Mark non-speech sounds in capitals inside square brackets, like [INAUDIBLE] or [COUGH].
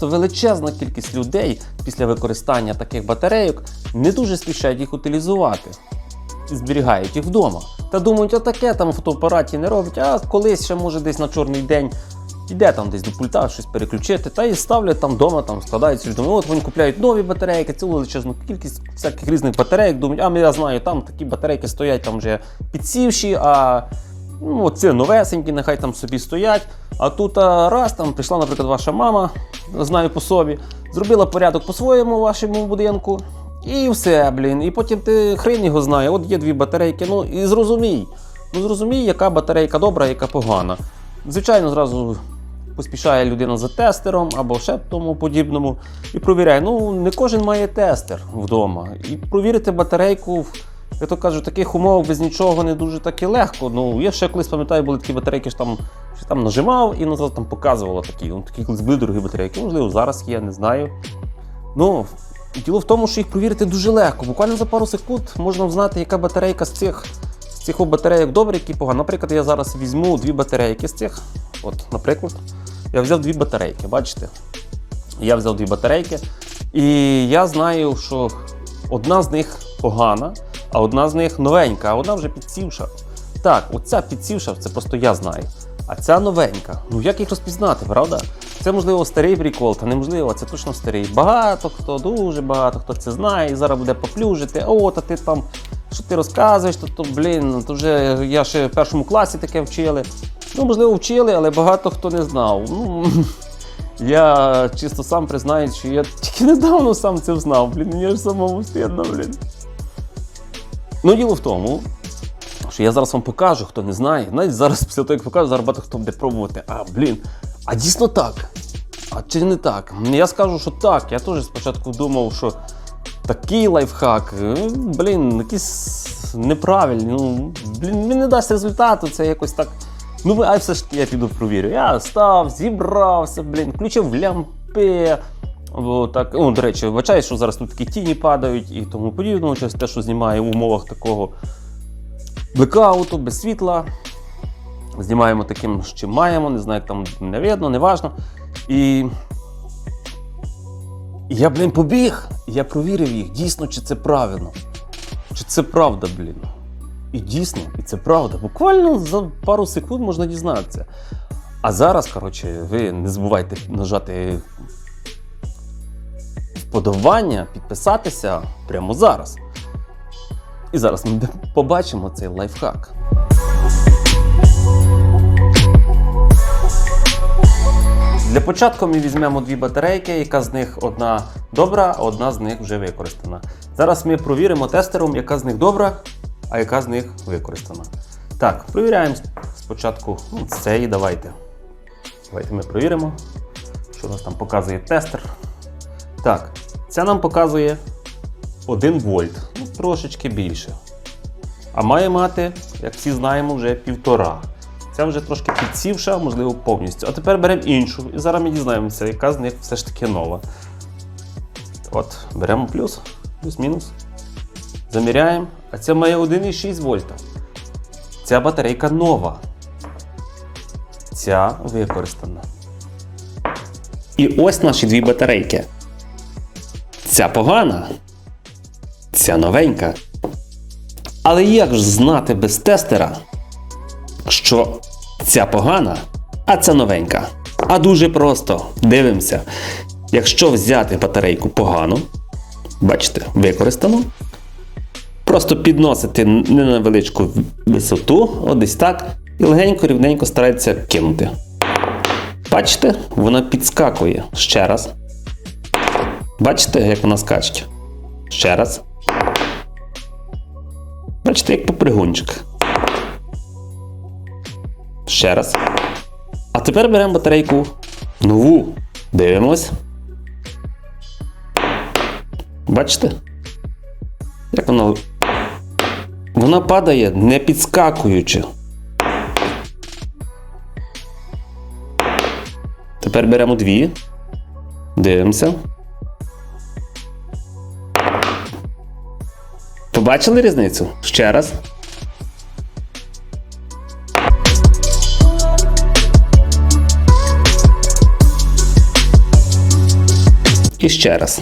часто величезна кількість людей після використання таких батарейок не дуже спішать їх утилізувати і зберігають їх вдома. Та думають, а таке там фотоапараті не робить, а колись ще може десь на чорний день йде там десь до пульта щось переключити, та і ставлять там вдома, там складають. Думаю, от вони купляють нові батарейки, цілу величезну кількість всяких різних батарейок. Думають, а я знаю, там такі батарейки стоять там вже підсівші, а ну, це новесенькі, нехай там собі стоять. А тут раз там прийшла, наприклад, ваша мама, знаю по собі, зробила порядок по-своєму вашому будинку. І все, блін. І потім ти хрен його знає, от є дві батарейки. Ну і зрозумій. Ну зрозумій, яка батарейка добра, яка погана. Звичайно, зразу поспішає людина за тестером або ще тому подібному і провіряє. Ну, не кожен має тестер вдома. І провірити батарейку, як то кажуть, в таких умовах без нічого не дуже так легко. Ну, я ще колись пам'ятаю, були такі батарейки, що там, що там нажимав і назад там показувало такі. Ну, такі колись були дорогі батарейки. Можливо, зараз є, не знаю. Ну, діло в тому, що їх провірити дуже легко. Буквально за пару секунд можна взнати, яка батарейка з цих, з цих батарейок добре, які погані. Наприклад, я зараз візьму дві батарейки з цих. От, наприклад, я взяв дві батарейки, бачите? Я взяв дві батарейки, і я знаю, що одна з них погана, а одна з них новенька, а одна вже підсівша. Так, оця підсівша, це просто я знаю. А ця новенька. Ну як їх розпізнати, правда? Це можливо старий прикол, та неможливо, це точно старий. Багато хто, дуже багато хто це знає і зараз буде поплюжити. О, та ти там, що ти розказуєш, то, то блін, то вже я ще в першому класі таке вчили. Ну, можливо, вчили, але багато хто не знав. Ну, [LAUGHS] я чисто сам признаю, що я тільки недавно сам це знав. Блін, мені ж самому стидно, блін. Ну, діло в тому, що я зараз вам покажу, хто не знає. Навіть зараз, після того, як покажу, зараз багато хто буде пробувати. А, блін, а дійсно так. А чи не так? Я скажу, що так. Я теж спочатку думав, що такий лайфхак, е, блін, якийсь неправильний. Ну, блін, він не дасть результату, це якось так. Ну, а все ж я піду провірю. Я став, зібрався, блін, включив лямпи. О, так, ну, до речі, вибачаю, що зараз тут такі тіні падають і тому подібного, через те, що знімаю в умовах такого блекауту, без світла. Знімаємо таким, що маємо, не знаю, як там не видно, не важно. І і я, блін, побіг. Я провірив їх, дійсно, чи це правильно. Чи це правда, блін. І дійсно, і це правда. Буквально за пару секунд можна дізнатися. А зараз, коротше, ви не забувайте нажати вподобання, підписатися прямо зараз. І зараз ми побачимо цей лайфхак. Для початку ми візьмемо дві батарейки, яка з них одна добра, а одна з них вже використана. Зараз ми провіримо тестером, яка з них добра, а яка з них використана. Так, провіряємо спочатку ну, цей, давайте. Давайте ми провіримо, що у нас там показує тестер. Так, це нам показує 1 вольт, трошечки більше. А має мати, як всі знаємо, вже півтора. Ця вже трошки підсівша, можливо, повністю. А тепер беремо іншу. І зараз ми дізнаємося, яка з них все ж таки нова. От, беремо плюс, плюс-мінус. Заміряємо. А це має 1,6 вольта. Ця батарейка нова. Ця використана. І ось наші дві батарейки. Ця погана. Ця новенька. Але як ж знати без тестера, що ця погана, а ця новенька? А дуже просто дивимося. Якщо взяти батарейку погану, бачите, використану, просто підносити не на величку висоту, от десь так, і легенько, рівненько старається кинути. Бачите, вона підскакує ще раз. Бачите, як вона скаче? Ще раз. Бачите, як попригунчик. Ще раз. А тепер беремо батарейку нову. Дивимось. Бачите? Як вона. Вона падає не підскакуючи. Тепер беремо дві. Дивимося. Побачили різницю? Ще раз. І ще раз,